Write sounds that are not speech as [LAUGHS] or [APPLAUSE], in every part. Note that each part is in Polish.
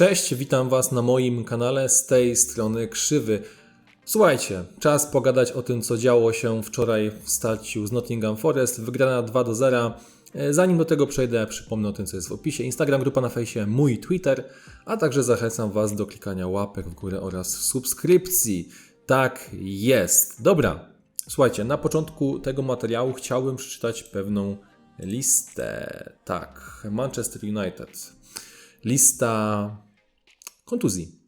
Cześć, witam Was na moim kanale z tej strony Krzywy. Słuchajcie, czas pogadać o tym, co działo się wczoraj w starciu z Nottingham Forest. Wygrana 2 do 0. E, Zanim do tego przejdę, przypomnę o tym, co jest w opisie. Instagram, grupa na fejsie, mój Twitter, a także zachęcam Was do klikania łapek w górę oraz subskrypcji. Tak jest. Dobra, słuchajcie, na początku tego materiału chciałbym przeczytać pewną listę. Tak, Manchester United. Lista kontuzji.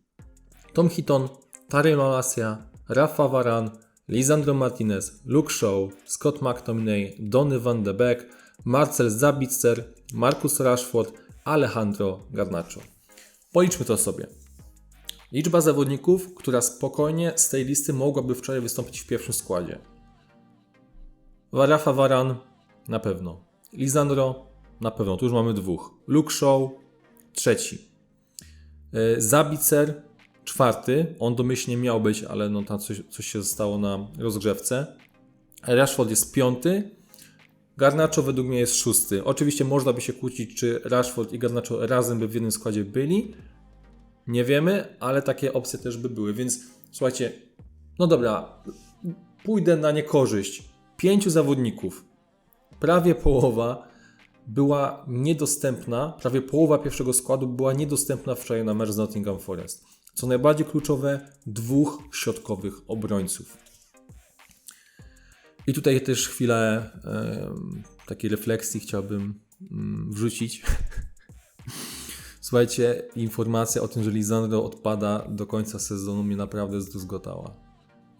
Tom Hitton, Tary Malasia, Rafa Varan, Lisandro Martinez, Luke Shaw, Scott McTominay, Donny van de Beek, Marcel Zabitzer, Marcus Rashford, Alejandro Garnacho. Policzmy to sobie. Liczba zawodników, która spokojnie z tej listy mogłaby wczoraj wystąpić w pierwszym składzie. Rafa Varan na pewno. Lisandro na pewno, tu już mamy dwóch. Luke Shaw trzeci. E, Zabicer czwarty, on domyślnie miał być, ale no tam coś, coś się zostało na rozgrzewce. Rashford jest piąty. Garnacho według mnie jest szósty. Oczywiście można by się kłócić, czy Rashford i Garnacho razem by w jednym składzie byli. Nie wiemy, ale takie opcje też by były, więc słuchajcie, no dobra, pójdę na niekorzyść. Pięciu zawodników, prawie połowa była niedostępna, prawie połowa pierwszego składu była niedostępna wczoraj na mecz z Nottingham Forest. Co najbardziej kluczowe, dwóch środkowych obrońców. I tutaj też chwilę e, takiej refleksji chciałbym mm, wrzucić. [LAUGHS] Słuchajcie, informacja o tym, że Lisandro odpada do końca sezonu mnie naprawdę zdruzgotała.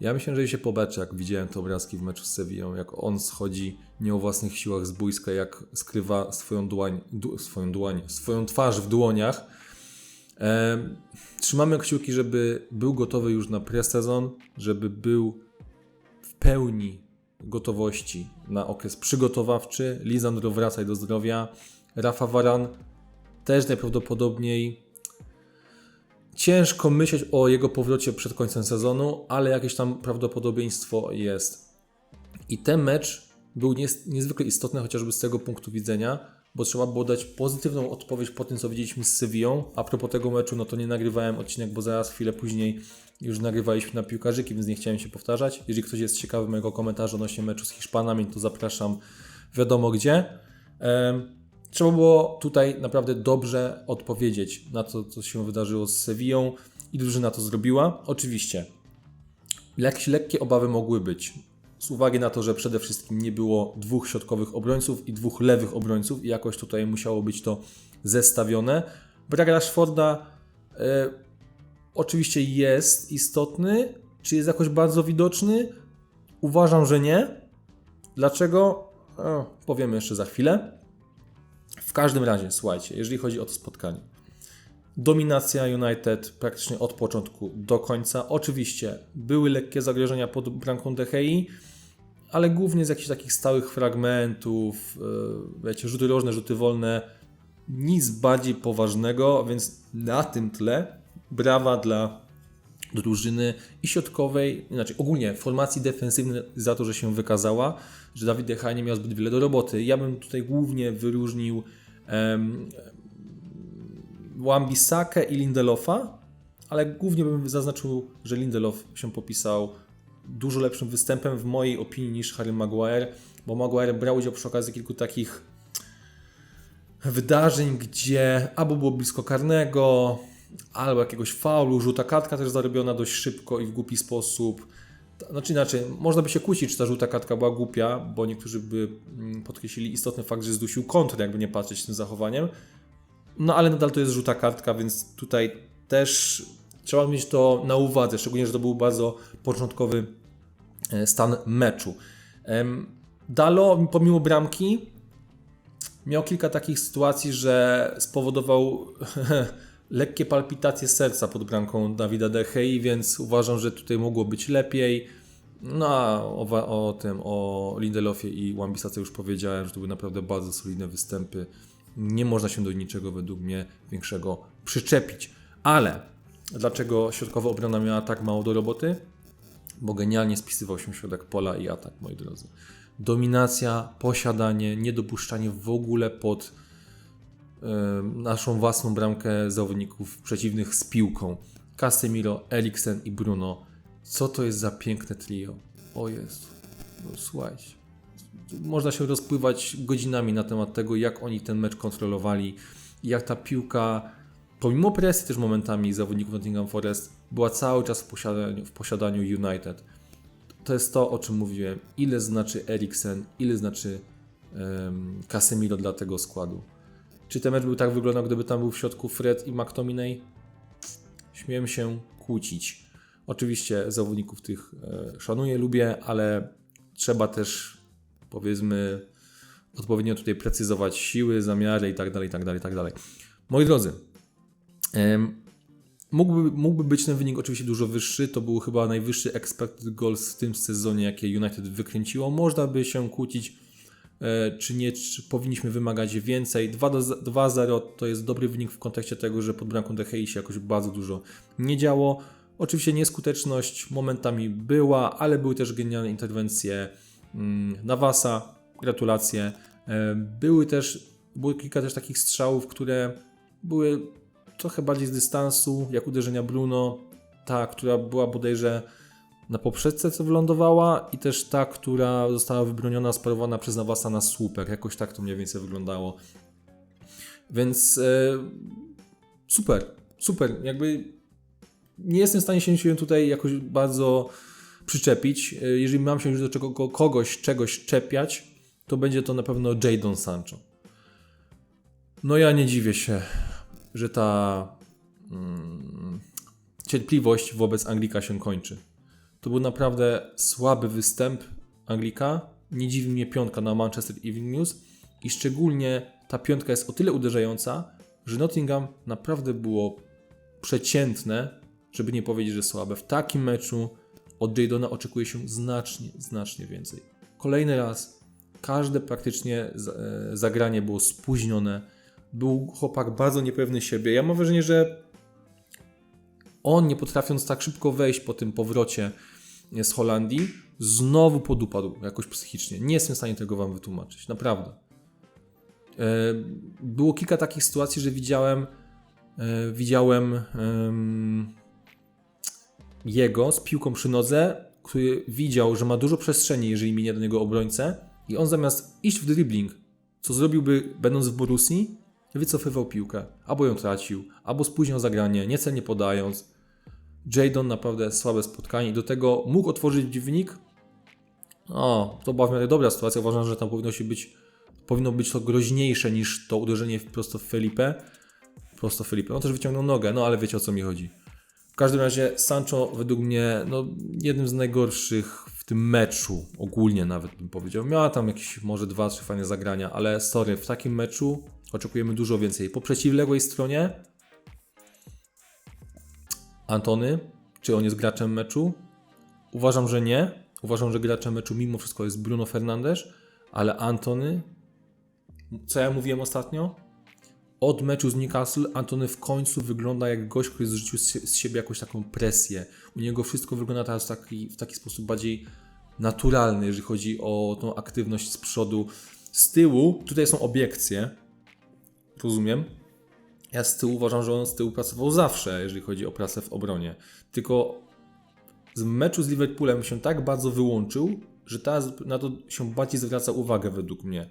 Ja myślę, że się pobaczy, jak widziałem te obrazki w meczu z Sevillą, jak on schodzi nie o własnych siłach z boiska, jak skrywa swoją dłoń, swoją dłoń, swoją twarz w dłoniach. E, trzymamy kciuki, żeby był gotowy już na pre-sezon, żeby był w pełni gotowości na okres przygotowawczy. Lisandro wracaj do zdrowia. Rafa Varan też najprawdopodobniej ciężko myśleć o jego powrocie przed końcem sezonu, ale jakieś tam prawdopodobieństwo jest. I ten mecz był niezwykle istotny chociażby z tego punktu widzenia, bo trzeba było dać pozytywną odpowiedź po tym, co widzieliśmy z Sevillą. A propos tego meczu, no to nie nagrywałem odcinek, bo zaraz chwilę później już nagrywaliśmy na piłkarzyki, więc nie chciałem się powtarzać. Jeżeli ktoś jest ciekawy mojego komentarza odnośnie meczu z Hiszpanami, to zapraszam wiadomo gdzie. Trzeba było tutaj naprawdę dobrze odpowiedzieć na to, co się wydarzyło z Sevillą i drużyna to zrobiła. Oczywiście, jakieś lekkie obawy mogły być. Z uwagi na to, że przede wszystkim nie było dwóch środkowych obrońców i dwóch lewych obrońców i jakoś tutaj musiało być to zestawione. Brak Rashforda e, oczywiście jest istotny. Czy jest jakoś bardzo widoczny? Uważam, że nie. Dlaczego? Powiemy jeszcze za chwilę. W każdym razie, słuchajcie, jeżeli chodzi o to spotkanie. Dominacja United praktycznie od początku do końca. Oczywiście były lekkie zagrożenia pod bramką De Gei, ale głównie z jakichś takich stałych fragmentów, yy, wiecie, rzuty rożne, rzuty wolne, nic bardziej poważnego, więc na tym tle brawa dla drużyny i środkowej, inaczej ogólnie formacji defensywnej za to, że się wykazała, że Dawid De Gea nie miał zbyt wiele do roboty. Ja bym tutaj głównie wyróżnił Wan-Bissakę i Lindelofa, ale głównie bym zaznaczył, że Lindelof się popisał dużo lepszym występem w mojej opinii niż Harry Maguire, bo Maguire brał udział przy okazji kilku takich wydarzeń, gdzie albo było blisko karnego, albo jakiegoś faulu, żółta kartka też zarobiona dość szybko i w głupi sposób. Znaczy inaczej, można by się kłócić, czy ta żółta kartka była głupia, bo niektórzy by mm, podkreślili istotny fakt, że zdusił kontrę, jakby nie patrzeć tym zachowaniem. No ale nadal to jest żółta kartka, więc tutaj też trzeba mieć to na uwadze, szczególnie, że to był bardzo początkowy e, stan meczu. Dalo, pomimo bramki, miał kilka takich sytuacji, że spowodował [LAUGHS] lekkie palpitacje serca pod bramką Dawida De Gei, więc uważam, że tutaj mogło być lepiej. No a o, o tym, o Lindelofie i Wan-Bissace już powiedziałem, że to były naprawdę bardzo solidne występy. Nie można się do niczego według mnie większego przyczepić. Ale dlaczego środkowa obrona miała tak mało do roboty? Bo genialnie spisywał się środek pola i atak, moi drodzy. Dominacja, posiadanie, niedopuszczanie w ogóle pod naszą własną bramkę zawodników przeciwnych z piłką. Casemiro, Eriksen i Bruno. Co to jest za piękne trio? O jest. No, słuchajcie. Można się rozpływać godzinami na temat tego, jak oni ten mecz kontrolowali, jak ta piłka, pomimo presji też momentami zawodników Nottingham Forest, była cały czas w posiadaniu, w posiadaniu United. To jest to, o czym mówiłem. Ile znaczy Eriksen, ile znaczy um, Casemiro dla tego składu. Czy ten mecz był tak wyglądał, gdyby tam był w środku Fred i McTominay? Śmiem się kłócić. Oczywiście zawodników tych e, szanuję, lubię, ale trzeba też powiedzmy odpowiednio tutaj precyzować siły, zamiary i tak dalej, i tak dalej, i tak dalej. Moi drodzy, mógłby, mógłby być ten wynik oczywiście dużo wyższy. To był chyba najwyższy expected goals w tym sezonie, jakie United wykręciło. Można by się kłócić, czy nie, czy powinniśmy wymagać więcej. 2-0 to jest dobry wynik w kontekście tego, że pod bramką Gea się jakoś bardzo dużo nie działo. Oczywiście nieskuteczność momentami była, ale były też genialne interwencje mm, Nawasa. Gratulacje. E, Były też, było kilka też takich strzałów, które były trochę bardziej z dystansu, jak uderzenia Bruno, ta, która była bodajże na poprzedce, co wylądowała i też ta, która została wybroniona, sparowana przez Nawasa na słupek. Jakoś tak to mniej więcej wyglądało. Więc e, super, super. Jakby nie jestem w stanie się tutaj jakoś bardzo przyczepić. E, Jeżeli mam się już do czego, kogoś, czegoś czepiać, to będzie to na pewno Jadon Sancho. No ja nie dziwię się, że ta mm, cierpliwość wobec Anglika się kończy. To był naprawdę słaby występ Anglika. Nie dziwi mnie piątka na Manchester Evening News i szczególnie ta piątka jest o tyle uderzająca, że Nottingham naprawdę było przeciętne, żeby nie powiedzieć, że słabe. W takim meczu od Jadona oczekuje się znacznie, znacznie więcej. Kolejny raz, każde praktycznie e, zagranie było spóźnione. Był chłopak bardzo niepewny siebie. Ja mam wrażenie, że on, nie potrafiąc tak szybko wejść po tym powrocie z Holandii, znowu podupadł jakoś psychicznie. Nie jestem w stanie tego Wam wytłumaczyć, naprawdę. E, Było kilka takich sytuacji, że widziałem, e, widziałem em, jego z piłką przy nodze, który widział, że ma dużo przestrzeni, jeżeli minie do niego obrońcę i on zamiast iść w dribbling, co zrobiłby będąc w Borussii, wycofywał piłkę. Albo ją tracił, albo spóźniał zagranie, niecelnie podając. Jadon naprawdę słabe spotkanie do tego mógł otworzyć wynik. O, to była w miarę dobra sytuacja. Uważam, że tam powinno się być, powinno być to groźniejsze niż to uderzenie prosto w Felipe. Prosto w Felipe. On też wyciągnął nogę, no ale wiecie o co mi chodzi. W każdym razie Sancho według mnie no, jednym z najgorszych w tym meczu, ogólnie nawet bym powiedział. Miała tam jakieś może dwa, trzy fajne zagrania, ale sorry, w takim meczu oczekujemy dużo więcej. Po przeciwległej stronie Antony, czy on jest graczem meczu? Uważam, że nie. Uważam, że graczem meczu mimo wszystko jest Bruno Fernandes, ale Antony, co ja mówiłem ostatnio? Od meczu z Newcastle Antony w końcu wygląda jak gość, który zrzucił z sie- z siebie jakąś taką presję. U niego wszystko wygląda teraz taki, w taki sposób bardziej naturalny, jeżeli chodzi o tą aktywność z przodu. Z tyłu, tutaj są obiekcje, rozumiem. Ja z tyłu uważam, że on z tyłu pracował zawsze, jeżeli chodzi o pracę w obronie. Tylko z meczu z Liverpoolem się tak bardzo wyłączył, że teraz na to się bardziej zwraca uwagę według mnie.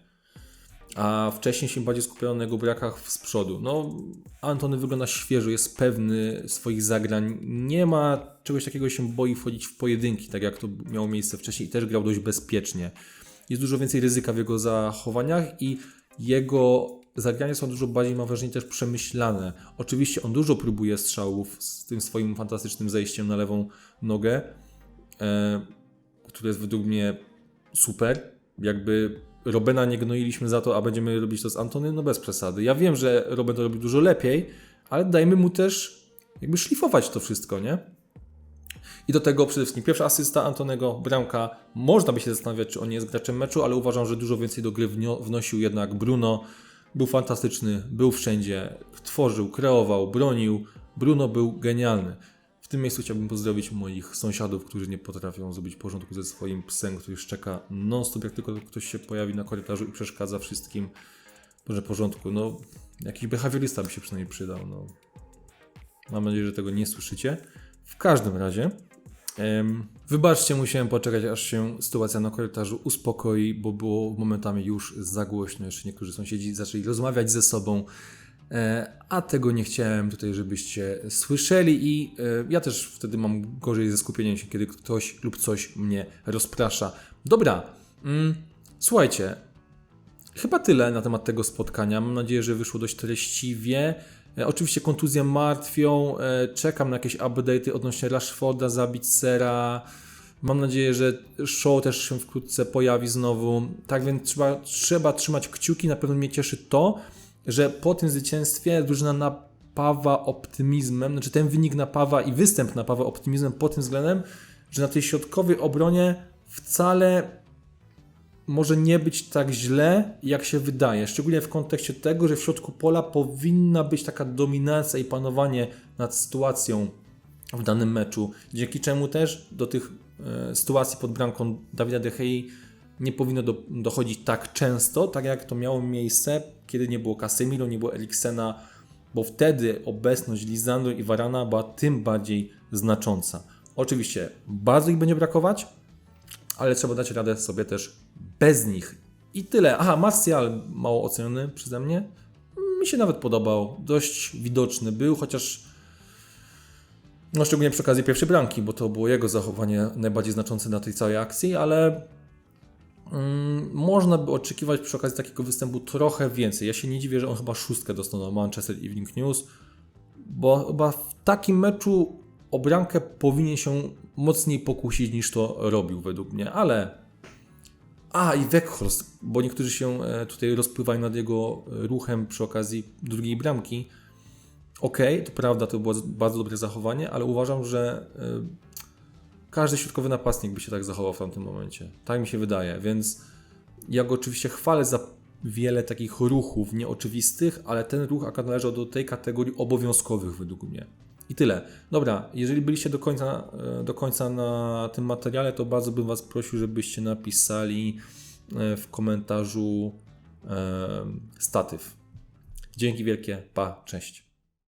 A wcześniej się bardziej skupiono na jego brakach z przodu. No, Antony wygląda świeżo, jest pewny swoich zagrań. Nie ma czegoś takiego, się boi wchodzić w pojedynki, tak jak to miało miejsce wcześniej i też grał dość bezpiecznie. Jest dużo więcej ryzyka w jego zachowaniach i jego zagrania są dużo bardziej, mam wrażenie, też przemyślane. Oczywiście on dużo próbuje strzałów z tym swoim fantastycznym zejściem na lewą nogę, e, które jest według mnie super. Jakby Robena nie gnoiliśmy za to, a będziemy robić to z Antony, no bez przesady. Ja wiem, że Robin to robi dużo lepiej, ale dajmy mu też jakby szlifować to wszystko, nie? I do tego przede wszystkim pierwsza asysta Antonego, bramka. Można by się zastanawiać, czy on nie jest graczem meczu, ale uważam, że dużo więcej do gry wnosił jednak Bruno. Był fantastyczny, był wszędzie, tworzył, kreował, bronił. Bruno był genialny. W tym miejscu chciałbym pozdrowić moich sąsiadów, którzy nie potrafią zrobić porządku ze swoim psem, który szczeka non-stop, jak tylko ktoś się pojawi na korytarzu i przeszkadza wszystkim. Może porządku, no Jakiś behawiorysta by się przynajmniej przydał. No. Mam nadzieję, że tego nie słyszycie. W każdym razie, wybaczcie, musiałem poczekać, aż się sytuacja na korytarzu uspokoi, bo było momentami już za głośno. Jeszcze niektórzy sąsiedzi zaczęli rozmawiać ze sobą, e, a tego nie chciałem tutaj, żebyście słyszeli. I e, ja też wtedy mam gorzej ze skupieniem się, kiedy ktoś lub coś mnie rozprasza. Dobra, mm, słuchajcie, Chyba tyle na temat tego spotkania. Mam nadzieję, że wyszło dość treściwie. E, oczywiście kontuzje martwią. E, czekam na jakieś update'y odnośnie Rashforda, Zabicera. Mam nadzieję, że show też się wkrótce pojawi znowu. Tak więc trzeba, trzeba trzymać kciuki. Na pewno mnie cieszy to, że po tym zwycięstwie drużyna napawa optymizmem. Znaczy ten wynik napawa i występ napawa optymizmem pod tym względem, że na tej środkowej obronie wcale może nie być tak źle, jak się wydaje. Szczególnie w kontekście tego, że w środku pola powinna być taka dominacja i panowanie nad sytuacją w danym meczu, dzięki czemu też do tych e, sytuacji pod bramką Dawida De Gea nie powinno do, dochodzić tak często, tak jak to miało miejsce, kiedy nie było Casemiro, nie było Eriksena, bo wtedy obecność Lisandro i Varana była tym bardziej znacząca. Oczywiście bardzo ich będzie brakować, ale trzeba dać radę sobie też bez nich. I tyle. Aha, Martial mało oceniony przeze mnie. Mi się nawet podobał. Dość widoczny był, chociaż no szczególnie przy okazji pierwszej bramki, bo to było jego zachowanie najbardziej znaczące na tej całej akcji, ale mm, można by oczekiwać przy okazji takiego występu trochę więcej. Ja się nie dziwię, że on chyba szóstkę dostał na Manchester Evening News, bo chyba w takim meczu o bramkę powinien się mocniej pokusić niż to robił według mnie, ale a, i Weghorst, bo niektórzy się e, tutaj rozpływają nad jego ruchem przy okazji drugiej bramki. Okej, okay, to prawda, to było bardzo dobre zachowanie, ale uważam, że e, każdy środkowy napastnik by się tak zachował w tamtym momencie. Tak mi się wydaje, więc ja go oczywiście chwalę za wiele takich ruchów nieoczywistych, ale ten ruch akurat należał do tej kategorii obowiązkowych według mnie. I tyle. Dobra, jeżeli byliście do końca, e, do końca na tym materiale, to bardzo bym Was prosił, żebyście napisali e, w komentarzu e, statyw. Dzięki wielkie, pa, cześć.